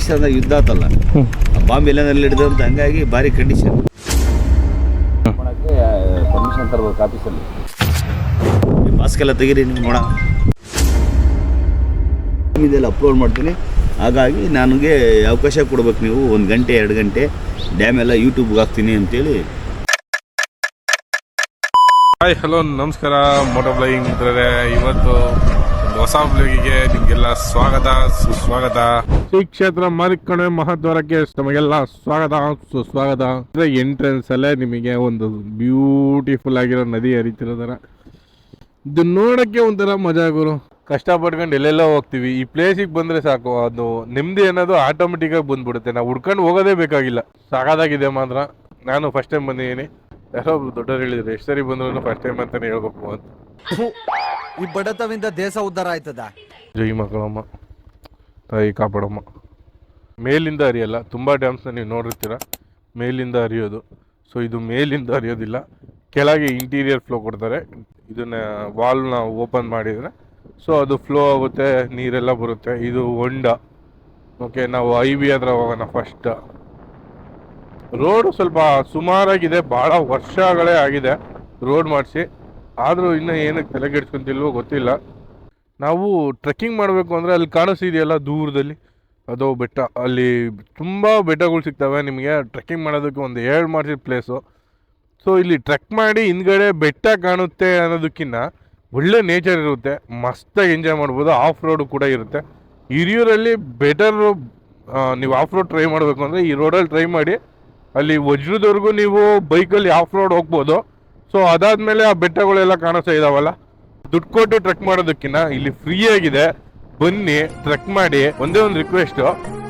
ಪಾಕಿಸ್ತಾನದ ಯುದ್ಧ ಆತಲ್ಲ. ಆ ಬಾಂಬ್ ಎಲ್ಲೆನಲ್ಲಿ ಹಿಡಿದು ಅಂತ ಹಂಗಾಗಿ ಭಾರಿ ಕಂಡೀಷನ್ ಮಾಡೋಕ್ಕೆ ಪರ್ಮಿಷನ್ ತರಬೇಕು ಆಫೀಸಲ್ಲಿ ಮಾಸ್ಕೆಲ್ಲ ತೆಗೀರಿ ನಿಮ್ಗೆ ನೋಡ ಇದೆಲ್ಲ ಅಪ್ಲೋಡ್ ಮಾಡ್ತೀನಿ. ಹಾಗಾಗಿ ನನಗೆ ಅವಕಾಶ ಕೊಡ್ಬೇಕು ನೀವು. ಒಂದು ಗಂಟೆ ಎರಡು ಗಂಟೆ ಡ್ಯಾಮ್ ಎಲ್ಲ ಯೂಟ್ಯೂಬ್ಗೆ ಹಾಕ್ತೀನಿ ಅಂತೇಳಿ. ಹಾಯ್ ಹಲೋ ನಮಸ್ಕಾರ. ಮೋಟೋ ಬ್ಲಾಗಿಂಗ್ ಮಿತ್ರರೇ ಇವತ್ತು ಹೊಸ ಬ್ಲಾಗಿಗೆ ನಿಮಗೆಲ್ಲ ಸ್ವಾಗತ ಸುಸ್ವಾಗತ. ಶ್ರೀ ಕ್ಷೇತ್ರ ಮಾರಿಕಣೆ ಮಹಾದ್ವಾರಕ್ಕೆ ತಮಗೆಲ್ಲ ಸ್ವಾಗತ ಸುಸ್ವಾಗತ. ಎಂಟ್ರೆನ್ಸ್ ಅಲ್ಲೇ ನಿಮಗೆ ಒಂದು ಬ್ಯೂಟಿಫುಲ್ ಆಗಿರೋ ನದಿ ಹರಿತಿರೋದರ ಇದು ನೋಡಕ್ಕೆ ಒಂಥರ ಮಜಾ ಗುರು. ಕಷ್ಟಪಟ್ಕೊಂಡು ಎಲ್ಲೆಲ್ಲ ಹೋಗ್ತೀವಿ. ಈ ಪ್ಲೇಸಿಗೆ ಬಂದ್ರೆ ಸಾಕು ಅದು ನೆಮ್ಮದಿ ಅನ್ನೋದು ಆಟೋಮೆಟಿಕ್ ಆಗಿ ಬಂದ್ಬಿಡುತ್ತೆ. ನಾವು ಹುಡ್ಕೊಂಡು ಹೋಗೋದೇ ಬೇಕಾಗಿಲ್ಲ. ಸಾಕಾಗಿದೆ ಮಾತ್ರ. ನಾನು ಫಸ್ಟ್ ಟೈಮ್ ಬಂದಿದ್ದೀನಿ. ಯಾರೋ ಒಬ್ರು ದೊಡ್ಡವ್ರು ಹೇಳಿದ್ರು ಎಷ್ಟು ಸರಿ ಬಂದ್ರು ಫಸ್ಟ್ ಟೈಮ್ ಅಂತಾನೆ ಹೇಳ್ಬೇಕು ಅಂತ. ಈ ಬಡತವಿಂದ ದೇಶ ಉದ್ಧಾರ ಆಯ್ತದ? ಜೈ ಮಕ್ಕಳಮ್ಮ ತಾಯಿ ಕಾಪಾಡಮ್ಮ. ಮೇಲಿಂದ ಹರಿಯಲ್ಲ, ತುಂಬ ಡ್ಯಾಮ್ಸ್ನ ನೀವು ನೋಡಿರ್ತೀರ. ಮೇಲಿಂದ ಹರಿಯೋದು. ಸೊ ಇದು ಮೇಲಿಂದ ಹರಿಯೋದಿಲ್ಲ. ಕೆಳಗೆ ಇಂಟೀರಿಯರ್ ಫ್ಲೋ ಕೊಡ್ತಾರೆ. ಇದನ್ನ ವಾಲ್ನ ಓಪನ್ ಮಾಡಿದರೆ. ಸೊ ಅದು ಫ್ಲೋ ಆಗುತ್ತೆ, ನೀರೆಲ್ಲ ಬರುತ್ತೆ. ಇದು ಹೊಂಡ. ಓಕೆ ನಾವು ಐ ವಿ ಹತ್ರ ಹೋಗೋಣ ಫಸ್ಟ್ ರೋಡ್ ಸ್ವಲ್ಪ ಸುಮಾರಾಗಿದೆ ಭಾಳ ವರ್ಷಗಳೇ ಆಗಿದೆ. ರೋಡ್ ಮಾಡಿಸಿ. ಆದರೂ ಇನ್ನೂ ಏನಕ್ಕೆ ತಲೆಗೆಡ್ಸ್ಕೊಂತಿಲ್ವೋ ಗೊತ್ತಿಲ್ಲ. ನಾವು ಟ್ರೆಕ್ಕಿಂಗ್ ಮಾಡಬೇಕು ಅಂದರೆ ಅಲ್ಲಿ ಕಾಣಿಸ್ತಿದೆಯಲ್ಲ ದೂರದಲ್ಲಿ? ಅದು ಬೆಟ್ಟ. ಅಲ್ಲಿ ತುಂಬ ಬೆಟ್ಟಗಳು ಸಿಗ್ತವೆ ನಿಮಗೆ. ಟ್ರೆಕ್ಕಿಂಗ್ ಮಾಡೋದಕ್ಕೆ ಒಂದು ಎರಡು ಮಾಡಿಸಿದ ಪ್ಲೇಸು ಸೊ ಇಲ್ಲಿ ಟ್ರೆಕ್ ಮಾಡಿ ಹಿಂದ್ಗಡೆ ಬೆಟ್ಟ ಕಾಣುತ್ತೆ ಅನ್ನೋದಕ್ಕಿಂತ ಒಳ್ಳೆ ನೇಚರ್ ಇರುತ್ತೆ. ಮಸ್ತಾಗಿ ಎಂಜಾಯ್ ಮಾಡ್ಬೋದು. ಆಫ್ ರೋಡು ಕೂಡ ಇರುತ್ತೆ. ಹಿರಿಯೂರಲ್ಲಿ ಬೆಟರ್ ನೀವು ಆಫ್ ರೋಡ್ ಟ್ರೈ ಮಾಡಬೇಕು ಅಂದರೆ ಈ ರೋಡಲ್ಲಿ ಟ್ರೈ ಮಾಡಿ ಅಲ್ಲಿ ವಜ್ರದವರೆಗೂ ನೀವು ಬೈಕಲ್ಲಿ ಆಫ್ ರೋಡ್ ಹೋಗ್ಬೋದು. ಸೊ ಅದಾದಮೇಲೆ ಆ ಬೆಟ್ಟಗಳೆಲ್ಲ ಕಾಣಿಸ್ತಾ ಇದಾವಲ್ಲ? ದುಡ್ಡು ಕೊಟ್ಟು ಟ್ರೆಕ್ ಮಾಡೋದಕ್ಕಿಂತ ಇಲ್ಲಿ ಫ್ರೀ ಆಗಿದೆ. ಬನ್ನಿ ಟ್ರೆಕ್ ಮಾಡಿ, ಒಂದೇ ಒಂದು ರಿಕ್ವೆಸ್ಟ್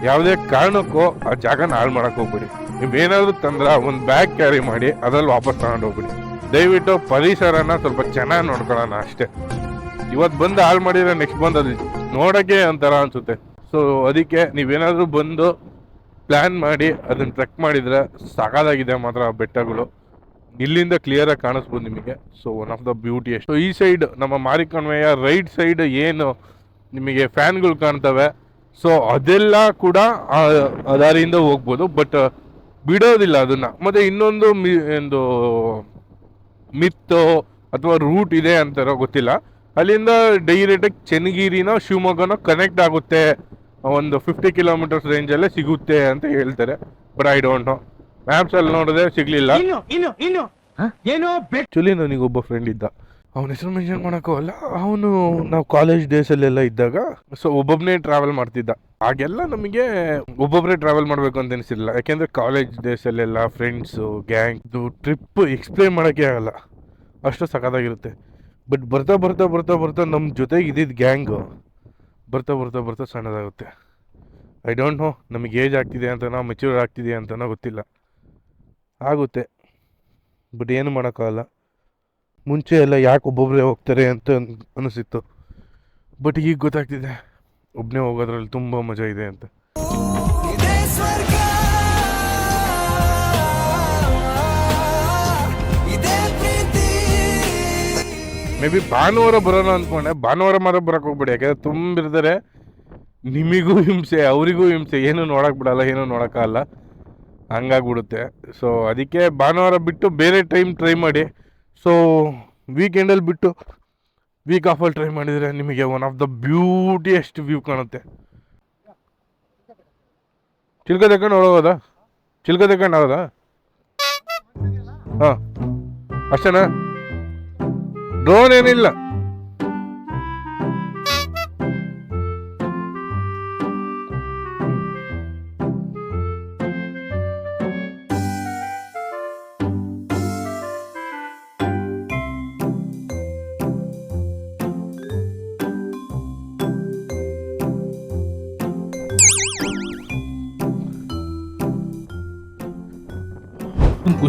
ಯಾವುದೇ ಕಾರಣಕ್ಕೂ ಆ ಜಾಗನ ಹಾಳು ಮಾಡಕ್ ಹೋಗ್ಬಿಡಿ. ನೀವೇನಾದ್ರೂ ತಂದ್ರೆ ಒಂದು ಬ್ಯಾಗ್ ಕ್ಯಾರಿ ಮಾಡಿ, ಅದ್ರಲ್ಲಿ ವಾಪಸ್ ತಗೊಂಡು ಹೋಗ್ಬಿಡಿ. ದಯವಿಟ್ಟು ಪರಿಸರನ ಸ್ವಲ್ಪ ಚೆನ್ನಾಗಿ ನೋಡ್ಕೊಳ್ಳೋಣ ಅಷ್ಟೇ. ಇವತ್ತು ಬಂದು ಹಾಳು ಮಾಡಿದ್ರೆ ನೆಕ್ಸ್ಟ್ ಬಂದು ಅದು ನೋಡೋಕ್ಕೆ ಒಂಥರ ಅನ್ಸುತ್ತೆ. ಸೊ ಅದಕ್ಕೆ ನೀವೇನಾದರೂ ಬಂದು ಪ್ಲ್ಯಾನ್ ಮಾಡಿ, ಅದನ್ನ ಟ್ರೆಕ್ ಮಾಡಿದ್ರೆ ಸಾಕಾಗಿದೆ ಮಾತ್ರ ಬೆಟ್ಟಗಳು. ಇಲ್ಲಿಂದ ಕ್ಲಿಯರ್ ಆಗಿ ಕಾಣಿಸ್ಬೋದು ನಿಮಗೆ. So one of the beauty so ಈ ಸೈಡ್ ನಮ್ಮ ಮಾರಿಕಣ್ವೆಯ ರೈಟ್ ಸೈಡ್ ಏನು ನಿಮಗೆ ಫ್ಯಾನ್ಗಳು ಕಾಣ್ತವೆ. ಸೊ ಅದೆಲ್ಲ ಕೂಡ ದಾರಿಯಿಂದ ಹೋಗ್ಬೋದು. ಬಟ್ ಬಿಡೋದಿಲ್ಲ ಅದನ್ನ. ಮತ್ತೆ ಇನ್ನೊಂದು ಮಿ ಒಂದು ಮಿತ್ತು ಅಥವಾ ರೂಟ್ ಇದೆ ಅಂತಾರೋ ಗೊತ್ತಿಲ್ಲ. ಅಲ್ಲಿಂದ ಡೈರೆಕ್ಟಾಗಿ ಚೆನ್ನಗಿರಿನ, ಶಿವಮೊಗ್ಗನ ಕನೆಕ್ಟ್ ಆಗುತ್ತೆ. ಒಂದು ಫಿಫ್ಟಿ ಕಿಲೋಮೀಟರ್ಸ್ ರೇಂಜಲ್ಲೇ ಸಿಗುತ್ತೆ ಅಂತ ಹೇಳ್ತಾರೆ. But I don't know maps ಅಲ್ಲಿ ನೋಡಿದ್ರೆ ಸಿಗ್ಲಿಲ್ಲ. ಇನ್ನು ಇನ್ನು ಇನ್ನು. ಏನೋ ಬೆಟ್ ಆ್ಯಕ್ಚುಲಿ ಒಬ್ಬ ಫ್ರೆಂಡ್ ಇದ್ದ. ಅವನ ಹೆಸರು ಮೆನ್ಷನ್ ಮಾಡೋಕ್ಕಲ್ಲ ಅವನು ನಾವು ಕಾಲೇಜ್ ಡೇಸಲ್ಲೆಲ್ಲ ಇದ್ದಾಗ ಸೊ ಒಬ್ಬೊಬ್ಬನೇ ಟ್ರಾವೆಲ್ ಮಾಡ್ತಿದ್ದ. ಆಗೆಲ್ಲ ನಮಗೆ ಒಬ್ಬೊಬ್ಬರೇ ಟ್ರಾವೆಲ್ ಮಾಡಬೇಕು ಅಂತ ಅನಿಸಿರಲಿಲ್ಲ. ಯಾಕೆಂದರೆ ಕಾಲೇಜ್ ಡೇಸಲ್ಲೆಲ್ಲ ಫ್ರೆಂಡ್ಸು ಗ್ಯಾಂಗ್ ಟ್ರಿಪ್ ಎಕ್ಸ್ಪ್ಲೇನ್ ಮಾಡೋಕ್ಕೆ ಆಗಲ್ಲ. ಅಷ್ಟು ಸಖತ್ತಾಗಿರುತ್ತೆ. ಬಟ್ ಬರ್ತಾ ಬರ್ತಾ ಬರ್ತಾ ಬರ್ತಾ ನಮ್ಮ ಜೊತೆಗೆ ಇದ್ದಿದ್ದು ಗ್ಯಾಂಗು ಬರ್ತಾ ಬರ್ತಾ ಬರ್ತಾ ಸಣ್ಣದಾಗುತ್ತೆ. ಐ ಡೋಂಟ್ ನೋ ನಮಗೆ ಏಜ್ ಆಗ್ತಿದೆ ಅಂತನೋ ಮೆಚ್ಯೂರ್ ಆಗ್ತಿದೆ ಅಂತನೋ ಗೊತ್ತಿಲ್ಲ. ಆಗುತ್ತೆ. ಬಟ್ ಏನು ಮಾಡೋಕ್ಕಾಗಲ್ಲ. ಮುಂಚೆ ಎಲ್ಲ ಯಾಕೆ ಒಬ್ಬೊಬ್ಬರೇ ಹೋಗ್ತಾರೆ ಅಂತ ಅನ್- ಅನಿಸಿತ್ತು. ಬಟ್ ಈಗ ಗೊತ್ತಾಗ್ತಿದೆ. ಒಬ್ಬನೇ ಹೋಗೋದ್ರಲ್ಲಿ ತುಂಬ ಮಜಾ ಇದೆ ಅಂತ. ಮೇ ಬಿ ಭಾನುವಾರ ಬರೋಣ ಅಂದ್ಕೊಂಡೆ ಭಾನುವಾರ ಮಾತ್ರ ಬರೋಕೆ ಹೋಗ್ಬೇಡಿ. ಯಾಕಂದ್ರೆ ತುಂಬಿರ್ತಾರೆ. ನಿಮಗೂ ಹಿಂಸೆ, ಅವರಿಗೂ ಹಿಂಸೆ. ಏನೂ ನೋಡೋಕೆ ಬಿಡಲ್ಲ, ಏನೂ ನೋಡೋಕ್ಕಾಗಲ್ಲ. ಹಂಗಾಗ್ಬಿಡುತ್ತೆ. ಸೊ ಅದಕ್ಕೆ ಭಾನುವಾರ ಬಿಟ್ಟು ಬೇರೆ ಟೈಮ್ ಟ್ರೈ ಮಾಡಿ. ಸೊ ವೀಕೆಂಡಲ್ಲಿ ಬಿಟ್ಟು ವೀಕ್ ಆಫಲ್ಲಿ ಟ್ರೈ ಮಾಡಿದರೆ ನಿಮಗೆ one of the beautiest view ಕಾಣುತ್ತೆ. ಚಿಲ್ಕ ತಕೊಂಡು ಹೋಗೋದಾ ಚಿಲ್ಕ ತಕೊಂಡು ಹೋಗೋದಾ ಹಾಂ. ಅಷ್ಟೇನಾ? ಡ್ರೋನ್ ಏನಿಲ್ಲ.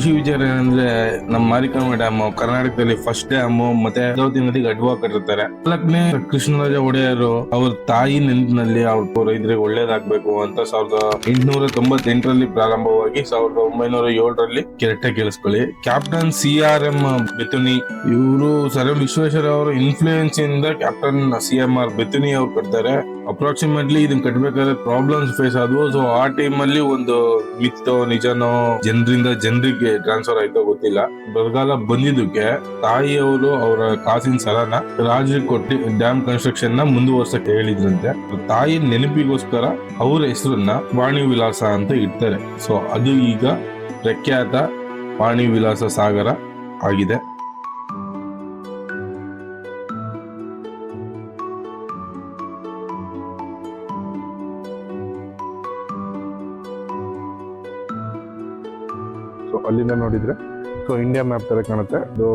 ಖುಷಿ ವಿಚಾರ ಏನಂದ್ರೆ ನಮ್ಮ ಮಾರಿಕಮ್ಮ ಡ್ಯಾಮ್ ಕರ್ನಾಟಕದಲ್ಲಿ ಫಸ್ಟ್ ಡ್ಯಾಮ್ ಮತ್ತೆ ಗೋದಾವರಿ ನದಿಗೆ ಅಡ್ವಾ ಕಟ್ಟಿರ್ತಾರೆ. ನಾಲ್ಕನೇ ಕೃಷ್ಣರಾಜ ಒಡೆಯರು ಅವ್ರ ತಾಯಿ ನೆನಪಿನಲ್ಲಿ ಅವ್ರ ರೈತರಿಗೆ ಒಳ್ಳೇದಾಗಬೇಕು ಅಂತ ಸಾವಿರದ ಎಂಟುನೂರ ತೊಂಬತ್ತೆಂಟರಲ್ಲಿ ಪ್ರಾರಂಭವಾಗಿ ಸಾವಿರದ ಒಂಬೈನೂರ ಏಳರಲ್ಲಿ ಕೆರೆಟ್ಟ ಕೇಳಿಸ್ಕೊಳ್ಳಿ captain C R M Bethune ಇವರು ಸರ್ ಎಂ ವಿಶ್ವೇಶ್ವರ ಅವರ ಇನ್ಫ್ಲೂಯೆನ್ಸ್ ಇಂದ captain C M R Bethune ಅವ್ರು ಕಟ್ತಾರೆ. ಅಪ್ರಾಕ್ಸಿಮೇಟ್ಲಿ ಇದನ್ನ ಕಟ್ಬೇಕಾದ್ರೆ ಪ್ರಾಬ್ಲಮ್ಸ್ ಫೇಸ್ ಆದವು. ಸೊ ಆ ಟೈಮ್ ಅಲ್ಲಿ ಒಂದು ಮಿತ್ತೋ, ನಿಜನೋ, ಜನರಿಂದ ಜನರಿಗೆ ಟ್ರಾನ್ಸ್ಫರ್ ಆಯ್ತೋ ಗೊತ್ತಿಲ್ಲ. ಬರಗಾಲ ಬಂದಿದ್ದಕ್ಕೆ ತಾಯಿಯವರು ಅವರ ಕಾಸಿನ ಸಲನ ರಾಜರಿಗೆ ಕೊಟ್ಟು ಡ್ಯಾಮ್ ಕನ್ಸ್ಟ್ರಕ್ಷನ್ನ ಮುಂದುವರ್ಸಕ್ಕೆ ಹೇಳಿದ್ರಂತೆ. ತಾಯಿ ನೆನಪಿಗೋಸ್ಕರ ಅವರ ಹೆಸರನ್ನ ವಾಣಿ ವಿಲಾಸ ಅಂತ ಇಡ್ತಾರೆ. ಸೊ ಅದು ಈಗ ಪ್ರಖ್ಯಾತ ವಾಣಿ ವಿಲಾಸ ಸಾಗರ ಆಗಿದೆ. ಸೊ ಅಲ್ಲಿಂದ ನೋಡಿದರೆ ಸೊ ಇಂಡಿಯಾ ಮ್ಯಾಪ್ ಥರ ಕಾಣುತ್ತೆ. ಇದು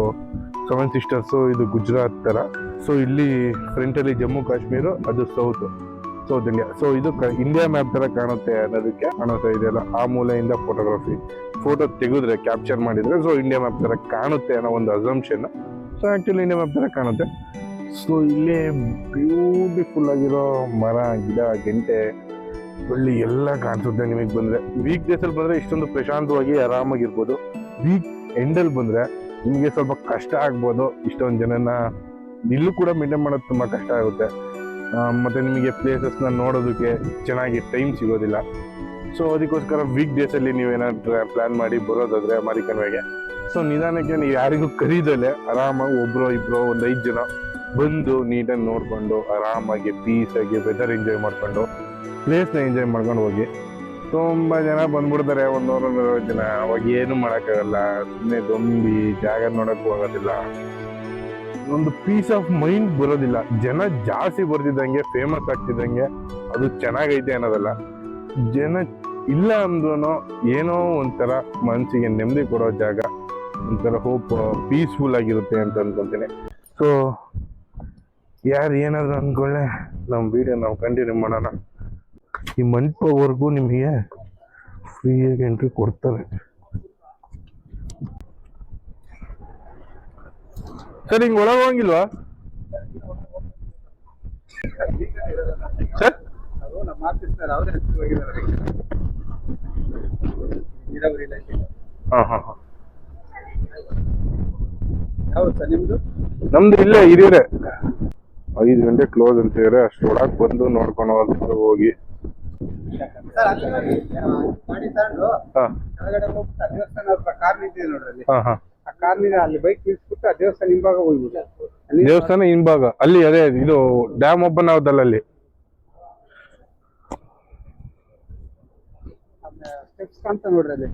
ಸೆವೆನ್ ಸಿಸ್ಟರ್ಸು ಇದು ಗುಜರಾತ್ ಥರ ಸೊ ಇಲ್ಲಿ ಫ್ರಂಟಲ್ಲಿ ಜಮ್ಮು, ಕಾಶ್ಮೀರ, ಅದು ಸೌತ್ ಸೌತ್ ಇಂಡಿಯಾ ಸೊ ಇದು ಇಂಡಿಯಾ ಮ್ಯಾಪ್ ಥರ ಕಾಣುತ್ತೆ ಅನ್ನೋದಕ್ಕೆ ಕಾಣುತ್ತೆ ಇದೆಯಲ್ಲ ಆ ಮೂಲೆಯಿಂದ ಫೋಟೋಗ್ರಫಿ ಫೋಟೋ ತೆಗೆದ್ರೆ ಕ್ಯಾಪ್ಚರ್ ಮಾಡಿದರೆ ಸೊ ಇಂಡಿಯಾ ಮ್ಯಾಪ್ ಥರ ಕಾಣುತ್ತೆ ಅನ್ನೋ ಒಂದು assumption so actually India map ಥರ ಕಾಣುತ್ತೆ. ಸೊ ಇಲ್ಲಿ ಬ್ಯೂಟಿಫುಲ್ ಆಗಿರೋ ಮರ, ಗಿಡ, ಗೆಂಟೆ ಬಳ್ಳಿ ಎಲ್ಲ ಕಾಣಿಸುತ್ತೆ ನಿಮಗೆ ಬಂದರೆ. ವೀಕ್ ಡೇಸಲ್ಲಿ ಬಂದರೆ ಇಷ್ಟೊಂದು ಪ್ರಶಾಂತವಾಗಿ ಆರಾಮಾಗಿರ್ಬೋದು. ವೀಕ್ ಎಂಡಲ್ಲಿ ಬಂದರೆ ನಿಮಗೆ ಸ್ವಲ್ಪ ಕಷ್ಟ ಆಗ್ಬೋದು. ಇಷ್ಟೊಂದು ಜನನ ಇಲ್ಲೂ ಕೂಡ ಮೇಂಟೈನ್ ಮಾಡೋದು ತುಂಬ ಕಷ್ಟ ಆಗುತ್ತೆ. ಮತ್ತು ನಿಮಗೆ ಪ್ಲೇಸಸ್ನ ನೋಡೋದಕ್ಕೆ ಚೆನ್ನಾಗಿ ಟೈಮ್ ಸಿಗೋದಿಲ್ಲ. ಸೊ ಅದಕ್ಕೋಸ್ಕರ ವೀಕ್ ಡೇಸಲ್ಲಿ ಅಲ್ಲಿ ಪ್ಲ್ಯಾನ್ ಮಾಡಿ ಬರೋದಾದರೆ ಮಾರಿಕನ್ವೆಗೆ ಸೊ ನಿಧಾನಕ್ಕೆ ನೀವು ಯಾರಿಗೂ ಕರೀದಲ್ಲೇ ಆರಾಮಾಗಿ ಒಬ್ಬರು ಇಬ್ಬರು ಒಂದು ಐದು ಜನ ಬಂದು ನೀಟಾಗಿ ನೋಡ್ಕೊಂಡು ಆರಾಮಾಗಿ ಪೀಸಾಗಿ ವೆದರ್ ಎಂಜಾಯ್ ಮಾಡಿಕೊಂಡು ಪ್ಲೇಸ್ನ ಎಂಜಾಯ್ ಮಾಡ್ಕೊಂಡು ಹೋಗಿ. ತುಂಬ ಜನ ಬಂದ್ಬಿಡ್ತಾರೆ ಒಂದು ನೂರ ನೂರೈವತ್ತು ಜನ. ಅವಾಗ ಏನು ಮಾಡೋಕ್ಕಾಗಲ್ಲ. ಸುಮ್ಮನೆ ದೊಂಬಿ ಜಾಗ ನೋಡೋಕ್ಕೂ ಆಗೋದಿಲ್ಲ. ಒಂದು ಪೀಸ್ ಆಫ್ ಮೈಂಡ್ ಬರೋದಿಲ್ಲ. ಜನ ಜಾಸ್ತಿ ಬರ್ತಿದ್ದಂಗೆ ಫೇಮಸ್ ಆಗ್ತಿದ್ದಂಗೆ ಅದು ಚೆನ್ನಾಗೈತೆ ಅನ್ನೋದಲ್ಲ. ಜನ ಇಲ್ಲ ಅಂದ್ರೂ ಏನೋ ಒಂಥರ ಮನಸ್ಸಿಗೆ ನೆಮ್ಮದಿ ಕೊಡೋ ಜಾಗ, ಒಂಥರ ಹೋಪ್ ಪೀಸ್ಫುಲ್ ಆಗಿರುತ್ತೆ ಅಂತ ಅನ್ಕೊಂತೀನಿ. ಸೊ ಯಾರು ಏನಾದರೂ ಅನ್ಕೊಳ್ಳೆ ನಮ್ಮ ವಿಡಿಯೋ ನಾವು ಕಂಟಿನ್ಯೂ ಮಾಡೋಣ. ಈ ಮಂಟಪವರೆಗೂ ನಿಮಗೆ ಫ್ರೀಯಾಗಿ ಎಂಟ್ರಿ ಕೊಡ್ತಾರೆ. ಸರ್ ಹಿಂಗೆ ಒಳಗೆ ಹೋಗಿಲ್ವಾ ಸರ್ ನಮ್ದು ಇಲ್ಲೇ ಹಿರಿಯರೆ. ಐದು ಗಂಟೆ ಕ್ಲೋಸ್ ಅಂತ ಹೇಳಿದ್ರೆ ಅಷ್ಟೊಳಗೆ ಬಂದು ನೋಡ್ಕೊಂಡು ಹೋಗ್ತಾರೆ ಹೋಗಿ. ದೇವಸ್ಥಾನ ಹಿಂಭಾಗ ಅಲ್ಲಿ ದೇವಸ್ಥಾನ ಹಿಂಭಾಗ. ಅಲ್ಲಿ ಅದೇ ಇದು ಡ್ಯಾಮ್ ಓಪನ್ ಆಗುತ್ತಲ್ಲ ಅಲ್ಲಿ. ಸ್ಟೆಪ್ಸ್ ಕಾಣ್ತಾ ನೋಡ್ರಿ ಅಲ್ಲಿ.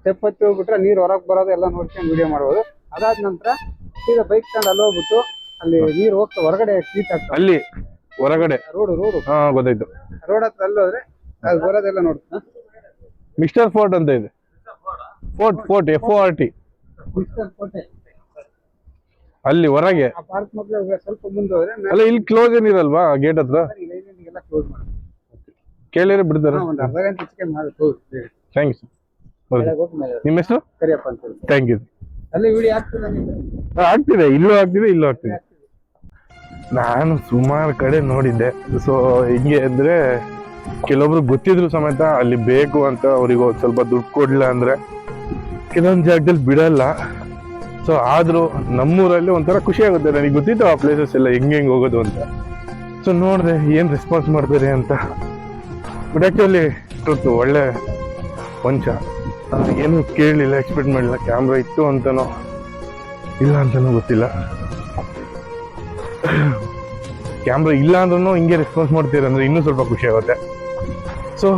ಸ್ಟೆಪ್ ಹತ್ತಿ ಹೋಗ್ಬಿಟ್ರೆ ನೀರ್ ಹೊರಗ್ ಬರೋದು ಎಲ್ಲ ನೋಡ್ಕೊಂಡು ವಿಡಿಯೋ ಮಾಡ್ಬೋದು. ಅದಾದ ನಂತರ ಈಗ ಬೈಕ್ ತಗೊಂಡು ಅಲ್ಲಿ ಹೋಗ್ಬಿಟ್ಟು ಅಲ್ಲಿ ನೀರು ಹೋಗ್ತಾ ಹೊರಗಡೆ ಸ್ಟ್ರೀಟ್ ಆಗ್ತದೆ ಅಲ್ಲಿ ಹೊರಗಡೆ. Road road. ಹಾ ಗೊತ್ತಾಯ್ತು. ರೋಡ್ ಹತ್ರ ಅಲ್ಲಿ ಹೋದ್ರೆ ಅದು ಬರೋದೆಲ್ಲ ನೋಡ್ತಾ ಮಿಸ್ಟರ್ ಫೋರ್ಟ್ ಅಂತ ಇದೆ. Fort fort F R T ಕೋಟೆ ಅಲ್ಲಿ ಹೊರಗೆ. ಆ ಪಾರ್ಕ್ ಮಕ್ಕಳು ಸ್ವಲ್ಪ ಮುಂದೆ ಹೋದ್ರೆ ಅಲ್ಲ ಇಲ್ಲಿ ಕ್ಲೋಸ್ ಏನಿರಲ್ವಾ ಗೇಟ್ ಹತ್ರ? ಎಲ್ಲ ಕ್ಲೋಸ್ ಮಾಡಿ ಕೇಳಿದ್ರೆ ಬಿಡ್ತಾರೆ. ಒಂದು ಅರ್ಧ ಗಂಟೆ ಹೆಚ್ಚಿಗೆ ಮಾಡಿ ಕ್ಲೋಸ್ ಥ್ಯಾಂಕ್ಸ್ ನಿಮ್ಮ ಹೆಸರು? ಕರಿಯಪ್ಪ ಅಂತ ಥ್ಯಾಂಕ್ ಯು ಅಲ್ಲಿ ಆಗ್ತದೆ ಇಲ್ಲೂ ಆಗ್ತಿದೆ ಇಲ್ಲೂ ಆಗ್ತಿದೆ ನಾನು ಸುಮಾರು ಕಡೆ ನೋಡಿದ್ದೆ. ಸೊ ಹಿಂಗೆ ಅಂದ್ರೆ ಕೆಲವೊಬ್ರು ಗೊತ್ತಿದ್ರು ಸಮೇತ ಅಲ್ಲಿ ಬೇಕು ಅಂತ ಅವ್ರಿಗೆ ಸ್ವಲ್ಪ ದುಡ್ಡು ಕೊಡ್ಲಿಲ್ಲ ಅಂದ್ರೆ ಕೆಲವೊಂದು ಜಾಗದಲ್ಲಿ ಬಿಡಲ್ಲ. ಸೊ ಆದರೂ ನಮ್ಮೂರಲ್ಲಿ ಒಂಥರ ಖುಷಿ ಆಗುತ್ತೆ. ನನಗೆ ಗೊತ್ತಿತ್ತು ಆ ಪ್ಲೇಸಸ್ ಎಲ್ಲ ಹೆಂಗೆ ಹೆಂಗೆ ಹೋಗೋದು ಅಂತ. ಸೊ ನೋಡಿದೆ, ಏನು ರೆಸ್ಪಾನ್ಸ್ ಮಾಡ್ತಾರೆ ಅಂತ. ಬಟ್ ಆ್ಯಕ್ಚುಲಿ ಒಳ್ಳೆ ಪಂಚ ಏನು ಕೇಳಲಿಲ್ಲ ಎಕ್ಸ್ಪೆಕ್ಟ್ ಮಾಡಿಲ್ಲ ಕ್ಯಾಮ್ರಾ ಇತ್ತು ಅಂತನೋ ಇಲ್ಲ ಅಂತನೋ ಗೊತ್ತಿಲ್ಲ. ಕ್ಯಾಮ್ರಾ ಇಲ್ಲ ಅಂದ್ರೂ ಹಿಂಗೆ ರೆಸ್ಪಾನ್ಸ್ ಮಾಡ್ತೀರಂದ್ರೆ ಇನ್ನೂ ಸ್ವಲ್ಪ ಖುಷಿ ಆಗುತ್ತೆ. ಸೊ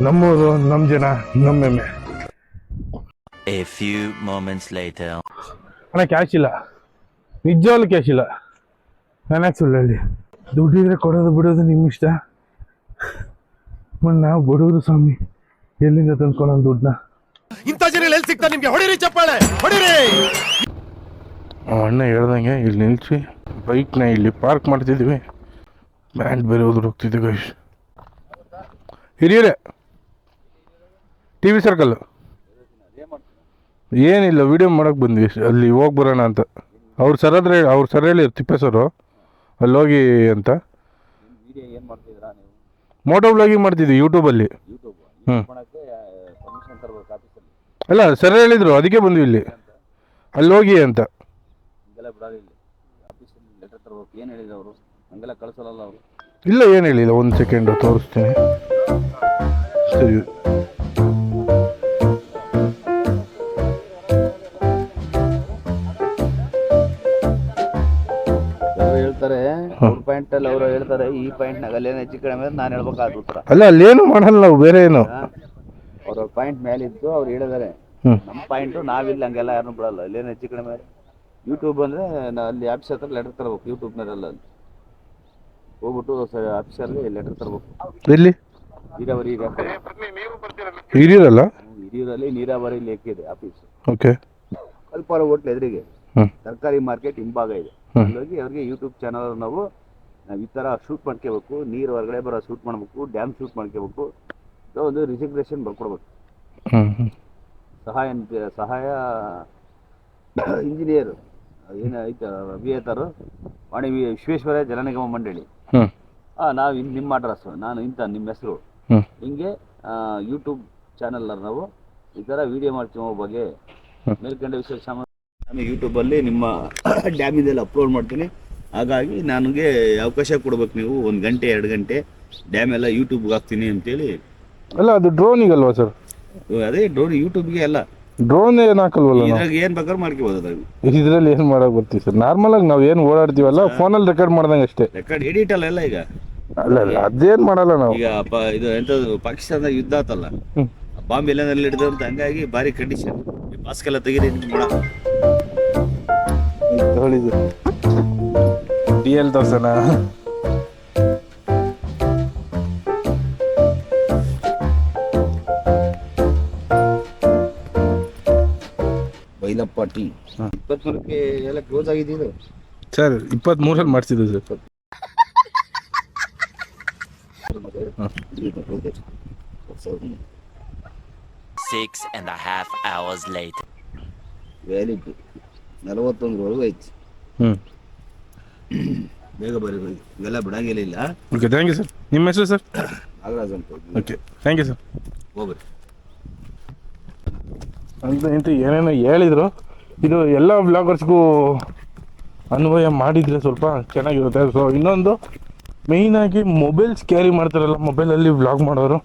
ನಮ್ಮೂರು ನಮ್ಮ ಜನ ನಮ್ಮೆಮ್ಮೆ ಎ A few moments later. ಅಣ್ಣ ಕ್ಯಾಶ್ ಇಲ್ಲ. ನಿಜವಾಗ್ಲೂ ಕ್ಯಾಶ್ ಇಲ್ಲ. ನಾನು ಯಾಕೆ ಸುಳ್ಳು ಹೇಳಿ? ದುಡ್ಡಿದ್ರೆ ಕೊಡೋದು ಬಿಡೋದು ನಿಮ್ಮ ಇಷ್ಟ ನಾವು ಬಡವರು ಸ್ವಾಮಿ. ಎಲ್ಲಿಂದ ತಂದ್ಕೊಳ್ಳೋ ದುಡ್ಡನ್ನ? ಇಂಥ ಜನ ಎಲ್ಲಿ ಸಿಗ್ತಾ ನಿಮಗೆ? ಹೊಡಿರಿ ಚಪ್ಪಾಳೆ ಹೊಡಿರಿ! ಅಣ್ಣ ಹೇಳ್ದಂಗೆ ಇಲ್ಲಿ ನಿಲ್ಸಿ ಬೈಕ್ನ ಇಲ್ಲಿ ಪಾರ್ಕ್ ಮಾಡ್ತಿದ್ವಿ. ಬ್ಯಾಂಡ್ ಬೇರೆ ಹೋದ್ರು ಹೋಗ್ತಿದ್ವಿ ಗೈಸ್ ಹಿರಿಯರೇ ಟಿ ವಿ ಸರ್ಕಲ್ ಏನಿಲ್ಲ ವಿಡಿಯೋ ಮಾಡೋಕೆ ಬಂದ್ವಿ. ಅಲ್ಲಿ ಹೋಗಿ ಬರೋಣ ಅಂತ. ಅವ್ರು ಸರ್ ಹತ್ರ ಅವ್ರು ಸರ್ ಹೇಳಿ ತಿಪ್ಪೇಸರು ಅಲ್ಲಿ ಹೋಗಿ ಅಂತ. ವಿಡಿಯೋ ಏನು ಮಾಡ್ತಿದ್ದೀರಾ ನೀವು? ಮೋಟೋ ಬ್ಲಾಗಿಂಗ್ ಮಾಡ್ತಿದ್ವಿ ಯೂಟ್ಯೂಬಲ್ಲಿ ಯೂಟ್ಯೂಬ್ ಅಲ್ಲ ಸರ್ ಹೇಳಿದ್ರು ಅದಕ್ಕೆ ಬಂದ್ವಿ ಇಲ್ಲಿ. ಅಲ್ಲಿ ಹೋಗಿ ಅಂತ. ಹಿಂಗೆಲ್ಲ ಬಿಡೋದು ಇಲ್ಲಿ. ಆಫೀಸಲ್ಲಿ ಲೆಟರ್ ತರಬೇಕು. ಏನು ಹೇಳಿದ್ರು ಅವರು? ಹಂಗೆಲ್ಲ ಕಳಿಸಲ್ಲ ಅವರು. ಇಲ್ಲ ಏನು ಹೇಳಿಲ್ಲ. ಒಂದು ಸೆಕೆಂಡ್ ತೋರಿಸ್ತೀನಿ. ಸರಿ. ಅವರು ಹೇಳ್ತಾರೆ ಅವ್ರ ಪಾಯಿಂಟ್ ಅಲ್ಲಿ ಅವರು ಹೇಳ್ತಾರೆ ಈ ಪಾಯಿಂಟ್ ನಾಗ ಅಲ್ಲೇನು ಹೆಚ್ಚು ಕಡಿಮೆ ನಾನು ಹೇಳ್ಬೇಕಾದ ಅಲ್ಲ ಅಲ್ಲ ಅಲ್ಲೇನು ಮಾಡಲ್ಲ ನಾವು ಬೇರೆ ಏನು? ಅವ್ರ ಪಾಯಿಂಟ್ ಮೇಲೆ ಇದ್ದು ಅವ್ರು ಹೇಳಿದಾರೆ. ನಮ್ಮ ಪಾಯಿಂಟ್ ನಾವಿಲ್ಲ ಹಂಗೆಲ್ಲ ಯಾರು ಬಿಡಲ್ಲ ಅಲ್ಲೇನು ಹೆಚ್ಚು ಕಡಿಮೆ ಯೂಟ್ಯೂಬ್ ಅಂದ್ರೆ ನಾ ಅಲ್ಲಿ ಆಫೀಸ್ ಹತ್ರ ಲೆಟರ್ ತರಬೇಕು ಯೂಟ್ಯೂಬ್ನಲ್ಲ ಅಲ್ಲಿ. ಹೋಗ್ಬಿಟ್ಟು ಆಫೀಸಲ್ಲಿ ಲೆಟರ್ ತರಬೇಕು. ಎಲ್ಲಿ? ನೀರಾವರಿ ಇಲಾಖೆ ಹಿರಿಯರಲ್ಲ? ಹಿರಿಯೂರಲ್ಲಿ ನೀರಾವರಿ ಇಲಾಖೆ ಇದೆ ಆಫೀಸ್ ಓಕೆ. ಕಲ್ಪಾರ ಹೋಟ್ಲ್ ಎದುರಿಗೆ. ತರಕಾರಿ ಮಾರ್ಕೆಟ್ ಹಿಂಭಾಗ ಇದೆ. ಹಾಗಾಗಿ ಅವ್ರಿಗೆ ಯೂಟ್ಯೂಬ್ ಚಾನಲ್ ನಾವು ನಾವು ಈ ಥರ ಶೂಟ್ ಮಾಡ್ಕೋಬೇಕು ನೀರು ಹೊರಗಡೆ ಬರೋ ಶೂಟ್ ಮಾಡ್ಬೇಕು ಡ್ಯಾಮ್ ಶೂಟ್ ಮಾಡ್ಕೋಬೇಕು. ಒಂದು ರಿಸಿಗ್ನೇಷನ್ ಬರ್ಕೊಡ್ಬೇಕು. ಸಹಾಯ ಸಹಾಯ ಇಂಜಿನಿಯರ್ ಏನ ಐತೆ ಅಭಿಯೇತರು ವಾಣಿ ವಿಶ್ವೇಶ್ವರ ವಿಶ್ವೇಶ್ವರಯ್ಯ ಜಲ ಮಂಡಳಿ ನಾವು ಇನ್ ನಿಮ್ಮ ಅಡ್ರೆಸ್ ನಾನು ಇಂತ ನಿಮ್ಮ ಹೆಸರು. ಹಿಂಗೆ ಯೂಟ್ಯೂಬ್ ಚಾನೆಲ್ ನಾವು ಈ ತರ ವಿಡಿಯೋ ಮಾಡ್ತೀವಿ ಬಗ್ಗೆ. ಮೇಲ್ಕಂಡ ವಿಷಯ ನಾನು ಯೂಟ್ಯೂಬ್ ಅಲ್ಲಿ ನಿಮ್ಮ ಡ್ಯಾಮಿದೆಲ್ಲ ಅಪ್ಲೋಡ್ ಮಾಡ್ತೀನಿ. ಹಾಗಾಗಿ ನನಗೆ ಅವಕಾಶ ಕೊಡ್ಬೇಕು ನೀವು ಒಂದು ಗಂಟೆ ಎರಡು ಗಂಟೆ. ಡ್ಯಾಮ್ ಎಲ್ಲ ಯೂಟ್ಯೂಬ್ಗೆ ಹಾಕ್ತೀನಿ ಅಂತೇಳಿ. ಅಲ್ಲ ಅದು ಡ್ರೋನಿಗಲ್ವಾ ಸರ್ ಅದೇ ಡ್ರೋನ್ ಯೂಟ್ಯೂಬ್ಗೆ ಎಲ್ಲ ಡ್ರೋನ್ ಏನ್ ಹಾಕಲ್ವಲ್ಲ ಏನ್ ಇದ್ರಾಗ ಏನು ಬೇಕಾದ್ರೂ ಮಾಡ್ಕೋಬೋದು ಅದ್ರಾಗ. ಇದ್ರಲ್ಲಿ ಏನು ಮಾಡಕ್ ಬರ್ತೀವಿ ಸರ್? ನಾರ್ಮಲ್ ಆಗಿ ನಾವ್ ಏನ್ ಓಡಾಡ್ತೀವಲ್ಲ ಫೋನಲ್ಲಿ ರೆಕಾರ್ಡ್ ಮಾಡ್ದಂಗ ಅಷ್ಟೇ. ರೆಕಾರ್ಡ್ ಎಡಿಟ್ ಅಲ್ಲ ಎಲ್ಲ ಈಗ. ಅಲ್ಲ ಅಲ್ಲ ಅದೇನ್ ಮಾಡಲ್ಲ ನಾವು. ಈಗ ಪ ಇದು ಎಂಥದ್ದು ಪಾಕಿಸ್ತಾನದ ಯುದ್ಧ ಆತಲ್ಲ. ಬಾಂಬ್ ಎಲ್ಲ ಹಿಡಿದು ಅಂತ ಹಂಗಾಗಿ ಭಾರಿ ಕಂಡೀಷನ್ ಮಾಸ್ಕ್ ಎಲ್ಲ ತೆಗೀರಿ ನಿಮ್ಗೆ ನೋಡ ಡಿ ಎಲ್ ತೋರ್ಸೋಣ ಇಪ್ಪತ್ಮೂರಕ್ಕೆ ಎಲ್ಲ ಕ್ಲೋಸ್ ಆಗಿದೆ ಇದು. ಸರ್ ಇಪ್ಪತ್ತ್ಮೂರಲ್ಲಿ ಮಾಡ್ತಿದ್ದೆ sir. Six and a half hours later. Very good ನಲವತ್ತೊಂದರವರೆಗೂ ಐತಿ ಹ್ಮ್. ಬೇಗ ಬರ್ರಿ ಬರೀ. ಇವೆಲ್ಲ ಬಿಡಂಗಿಲ್ಲ ಇಲ್ಲ. ಓಕೆ ಥ್ಯಾಂಕ್ ಯು ಸರ್ ನಿಮ್ಮ ಹೆಸರು ಸರ್ ನಾಗರಾಜ್ ಅಂತ. ಓಕೆ ಥ್ಯಾಂಕ್ ಯು ಸರ್ ಹೋಗ್ರಿ. ಅಂತ ಇಂತ ಏನೇನೋ ಹೇಳಿದ್ರು. ಇದು ಎಲ್ಲ ವ್ಲಾಗರ್ಸ್ಗೂ ಅನ್ವಯ ಮಾಡಿದರೆ ಸ್ವಲ್ಪ ಚೆನ್ನಾಗಿರುತ್ತೆ. ಸೊ ಇನ್ನೊಂದು ಮೇಯ್ನಾಗಿ ಮೊಬೈಲ್ಸ್ ಕ್ಯಾರಿ ಮಾಡ್ತಾರಲ್ಲ ಮೊಬೈಲಲ್ಲಿ ವ್ಲಾಗ್ ಮಾಡೋರು.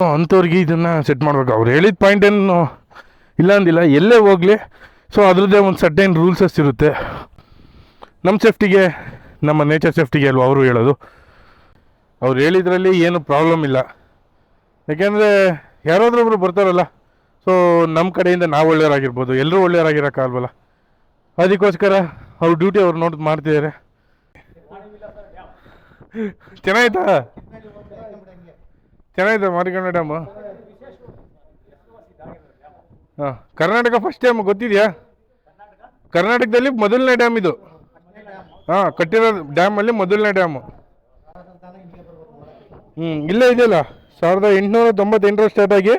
ಸೊ ಅಂಥವ್ರಿಗೆ ಇದನ್ನು ಸೆಟ್ ಮಾಡಬೇಕು. ಅವ್ರು ಹೇಳಿದ ಪಾಯಿಂಟ್ ಏನು ಇಲ್ಲ ಅಂದಿಲ್ಲ, ಎಲ್ಲೇ ಹೋಗಲಿ. ಸೊ ಅದರದ್ದೇ ಒಂದು ಸರ್ಟೈನ್ ರೂಲ್ಸಸ್ ಇರುತ್ತೆ. ನಮ್ಮ ಸೇಫ್ಟಿಗೆ ನಮ್ಮ ನೇಚರ್ ಸೇಫ್ಟಿಗೆ ಅಲ್ವಾ ಅವರು ಹೇಳೋದು. ಅವ್ರು ಹೇಳಿದ್ರಲ್ಲಿ ಏನು ಪ್ರಾಬ್ಲಮ್ ಇಲ್ಲ. ಯಾಕೆಂದರೆ ಯಾರಾದ್ರೊಬ್ರು ಬರ್ತಾರಲ್ಲ ಸೊ ನಮ್ಮ ಕಡೆಯಿಂದ ನಾವು ಒಳ್ಳೆಯವರಾಗಿರ್ಬೋದು. ಎಲ್ಲರೂ ಒಳ್ಳೆಯವರಾಗಿರೋಕ್ಕಾಗಲ್ವಲ್ಲ ಅದಕ್ಕೋಸ್ಕರ ಅವ್ರ ಡ್ಯೂಟಿ ಅವ್ರು ನೋಡಿ ಮಾಡ್ತಿದ್ದಾರೆ ಚೆನ್ನಾಯ್ತಾ ಚೆನ್ನಾಯ್ತಾ ಮಾರಿಕಂಡ ಡ್ಯಾಮು ಹಾಂ, ಕರ್ನಾಟಕ ಫಸ್ಟ್ ಟೈಮ್ ಗೊತ್ತಿದೆಯಾ? ಕರ್ನಾಟಕದಲ್ಲಿ ಮೊದಲನೇ ಡ್ಯಾಮ್ ಇದು. ಹಾಂ, ಕಟ್ಟಿರೋ ಡ್ಯಾಮಲ್ಲಿ ಮೊದಲನೇ ಡ್ಯಾಮು ಹ್ಞೂ ಇಲ್ಲೇ ಇದೆಯಲ್ಲ? ಸಾವಿರದ ಎಂಟುನೂರ ತೊಂಬತ್ತೆಂಟರ ಸ್ಟಾರ್ಟ್ ಆಗಿ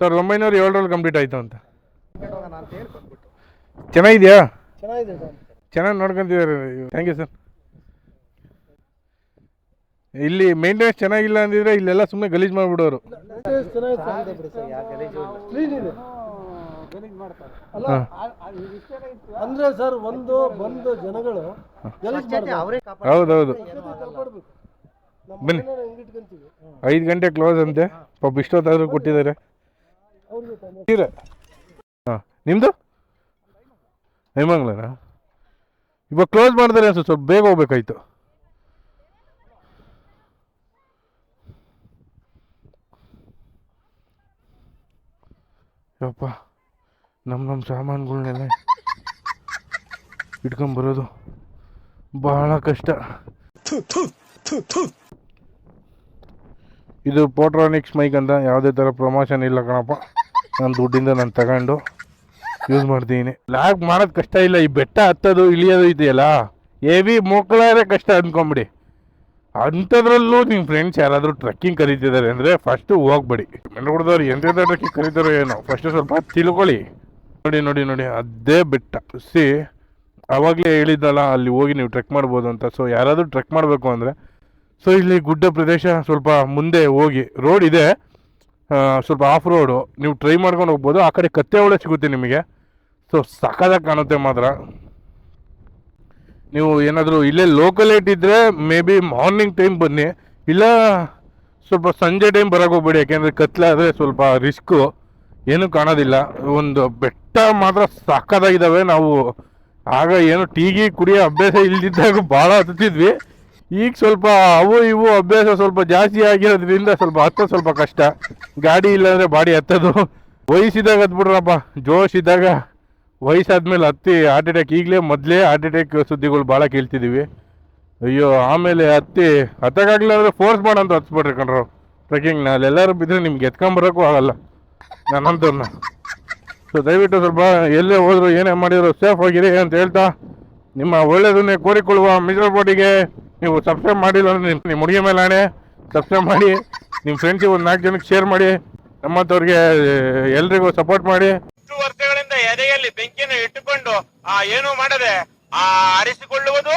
ಸಾವಿರದ ಒಂಬೈನೂರ ಏಳರಲ್ಲಿ ಕಂಪ್ಲೀಟ್ ಆಯಿತು ಅಂತ. ಚೆನ್ನಾಗಿದೆಯಾ? ಚೆನ್ನಾಗಿ ನೋಡ್ಕೊಂತಿದ್ದಾರೆ ಥ್ಯಾಂಕ್ ಯು ಸರ್ ಇಲ್ಲಿ ಮೇಂಟೆನೆನ್ಸ್ ಚೆನ್ನಾಗಿಲ್ಲ ಅಂದಿದ್ರೆ ಇಲ್ಲೆಲ್ಲ ಸುಮ್ಮನೆ ಗಲೀಜು ಮಾಡಿಬಿಡೋರು. ಹಾಂ. ಅಂದ್ರೆ ಸರ್ ಒಂದು ಬಂದು ಜನಗಳು. ಹೌದೌದು. ಬನ್ನಿ. ಐದು ಗಂಟೆ ಕ್ಲೋಸ್ ಅಂತೆ. ಪಾಪ ಇಷ್ಟೊತ್ತಾದ್ರೂ ಕೊಟ್ಟಿದ್ದಾರೆ. ಸೀರೆ ಹಾಂ ನಿಮ್ಮದು ಹೇಮಂಗ್ಲನಾ ಇವಾಗ ಕ್ಲೋಸ್ ಮಾಡಿದ್ರೆ ಅನ್ಸುತ್ತೆ ಸ್ವಲ್ಪ ಬೇಗ ಹೋಗ್ಬೇಕಾಯ್ತು. ಯಪ್ಪ ನಮ್ಮ ನಮ್ಮ ಸಾಮಾನುಗಳನ್ನೆಲ್ಲ ಇಟ್ಕೊಂಬರೋದು ಬಹಳ ಕಷ್ಟ. ಇದು ಪೋಟ್ರಾನಿಕ್ಸ್ ಮೈಕ್ ಅಂತ ಯಾವುದೇ ಥರ ಪ್ರಮೋಷನ್ ಇಲ್ಲ ಕಣಪ್ಪ. ನನ್ನ ದುಡ್ಡಿಂದ ನಾನು ತಗೊಂಡು ಯೂಸ್ ಮಾಡ್ತೀನಿ. ಲ್ಯಾಗ್ ಮಾಡೋದು ಕಷ್ಟ ಇಲ್ಲ, ಈ ಬೆಟ್ಟ ಹತ್ತೋದು, ಇಳಿಯೋದು ಇದೆಯಲ್ಲ ಹೆವಿ ಮೋಕಳೇ ಕಷ್ಟ ಅಂದ್ಕೊಂಬಿಡಿ ಅಂಥದ್ರಲ್ಲೂ ನಿಮ್ಮ ಫ್ರೆಂಡ್ಸ್ ಯಾರಾದರೂ ಟ್ರಕ್ಕಿಂಗ್ ಕರೀತಿದ್ದಾರೆ ಅಂದರೆ ಫಸ್ಟು ಹೋಗ್ಬೇಡಿ. ಮೆಂಡು ಹುಡ್ದವ್ರು ಎಂತೆಂಥ ಟ್ರೆಕ್ಕಿಂಗ್ ಕರೀತಾರೋ ಏನೋ ಫಸ್ಟು ಸ್ವಲ್ಪ ತಿಳ್ಕೊಳ್ಳಿ. ನೋಡಿ ನೋಡಿ ನೋಡಿ, ಅದೇ ಬೆಟ್ಟ. ಸಿ ಆವಾಗಲೇ ಹೇಳಿದ್ದಲ್ಲ, ಅಲ್ಲಿ ಹೋಗಿ ನೀವು ಟ್ರೆಕ್ ಮಾಡ್ಬೋದು ಅಂತ. ಸೊ ಯಾರಾದರೂ ಟ್ರೆಕ್ ಮಾಡಬೇಕು ಅಂದರೆ ಸೊ ಇಲ್ಲಿ ಗುಡ್ಡ ಪ್ರದೇಶ ಸ್ವಲ್ಪ ಮುಂದೆ ಹೋಗಿ ರೋಡ್ ಇದೆ. ಸ್ವಲ್ಪ ಆಫ್ ರೋಡು ನೀವು ಟ್ರೈ ಮಾಡ್ಕೊಂಡು ಹೋಗ್ಬೋದು. ಆ ಕಡೆ ಕತ್ತೆ ಒಳ್ಳೆ ಸಿಗುತ್ತೆ ನಿಮಗೆ. ಸೊ ಸಖತ್ತಾಗಿ ಕಾಣುತ್ತೆ ಮಾತ್ರ. ನೀವು ಏನಾದರೂ ಇಲ್ಲೇ ಲೋಕಲ್ ಏಟ್ ಇದ್ದರೆ ಮೇ ಬಿ ಮಾರ್ನಿಂಗ್ ಟೈಮ್ ಬನ್ನಿ. ಇಲ್ಲ, ಸ್ವಲ್ಪ ಸಂಜೆ ಟೈಮ್ ಬರೋಕೆ ಹೋಗ್ಬೇಡಿ. ಯಾಕೆಂದರೆ ಆದರೆ ಸ್ವಲ್ಪ ರಿಸ್ಕು ಏನೂ ಕಾಣೋದಿಲ್ಲ. ಒಂದು ಬೆಟ್ಟ ಮಾತ್ರ ಸಕ್ಕತ್ತಾಗಿದ್ದಾವೆ ನಾವು ಆಗ ಏನು ಟೀಗಿ ಕುಡಿಯೋ ಅಭ್ಯಾಸ ಇಲ್ದಿದ್ದಾಗ ಭಾಳ ಹತ್ತಿದ್ವಿ ಈಗ ಸ್ವಲ್ಪ ಅವು ಇವು ಅಭ್ಯಾಸ ಸ್ವಲ್ಪ ಜಾಸ್ತಿ ಆಗಿರೋದ್ರಿಂದ ಸ್ವಲ್ಪ ಹತ್ತೋದು ಸ್ವಲ್ಪ ಕಷ್ಟ. ಗಾಡಿ ಇಲ್ಲಾಂದರೆ ಬಾಡಿ ಹತ್ತೋದು. ವಯಸ್ಸಿದಾಗ ಹತ್ಬಿಡ್ರಪ್ಪ. ಜೋಶ್ ಇದ್ದಾಗ ವಯಸ್ಸಾದ್ಮೇಲೆ ಹತ್ತಿ ಹಾರ್ಟ್ ಅಟ್ಯಾಕ್ ಈಗಲೇ ಮೊದಲೇ ಹಾರ್ಟ್ ಅಟ್ಯಾಕ್ ಸುದ್ದಿಗಳು ಭಾಳ ಕೇಳ್ತಿದ್ದೀವಿ ಅಯ್ಯೋ, ಆಮೇಲೆ ಹತ್ತಿ ಹತ್ತಕ್ಕಾಗಲಿಲ್ಲ ಅಂದರೆ ಫೋರ್ಸ್ ಮಾಡಂತ ಹತ್ಬಿಡ್ರಿ ಕಣ್ರು. ಟ್ರೆಕ್ಕಿಂಗ್ನ ಅಲ್ಲೆಲ್ಲರೂ ಬಿದ್ದರೆ ನಿಮ್ಗೆ ಎತ್ಕೊಂಬರೋಕ್ಕೂ ಆಗಲ್ಲ. ನನ್ನಂತವ್ರನ್ನ ಸೊ ದಯವಿಟ್ಟು ಸ್ವಲ್ಪ ಎಲ್ಲೇ ಹೋದ್ರು ಏನೇ ಮಾಡಿದ್ರು ಸೇಫ್ ಆಗಿರಿ ಅಂತ ಹೇಳ್ತಾ ನಿಮ್ಮ ಒಳ್ಳೆಯದನ್ನೇ ಕೋರಿಕೊಳ್ಳುವ ಮಿಜರ್ ಬೋಟಿಗೆ ನೀವು ಸಬ್ಸ್ಕ್ರೈಬ್ ಮಾಡಿಲ್ಲ ಅಂದರೆ ನಿಮ್ಮ ನಿಮ್ಮ ಮೇಲೆ ಆಣೆ. ಸಬ್ಸ್ಕ್ರೈಬ್ ಮಾಡಿ ನಿಮ್ಮ ಫ್ರೆಂಡ್ಸಿಗೆ ಒಂದು ನಾಲ್ಕು ಜನಕ್ಕೆ ಶೇರ್ ಮಾಡಿ ನಮ್ಮಂಥವ್ರಿಗೆ ಎಲ್ರಿಗೂ ಸಪೋರ್ಟ್ ಮಾಡಿ. ಇಷ್ಟು ವರ್ಷಗಳಿಂದ ಎದೆಯಲ್ಲಿ ಬೆಂಕಿಯನ್ನು ಇಟ್ಟುಕೊಂಡು, ಆ, ಏನು ಮಾಡದೆ, ಆ, ಆರಿಸಿಕೊಳ್ಳುವುದು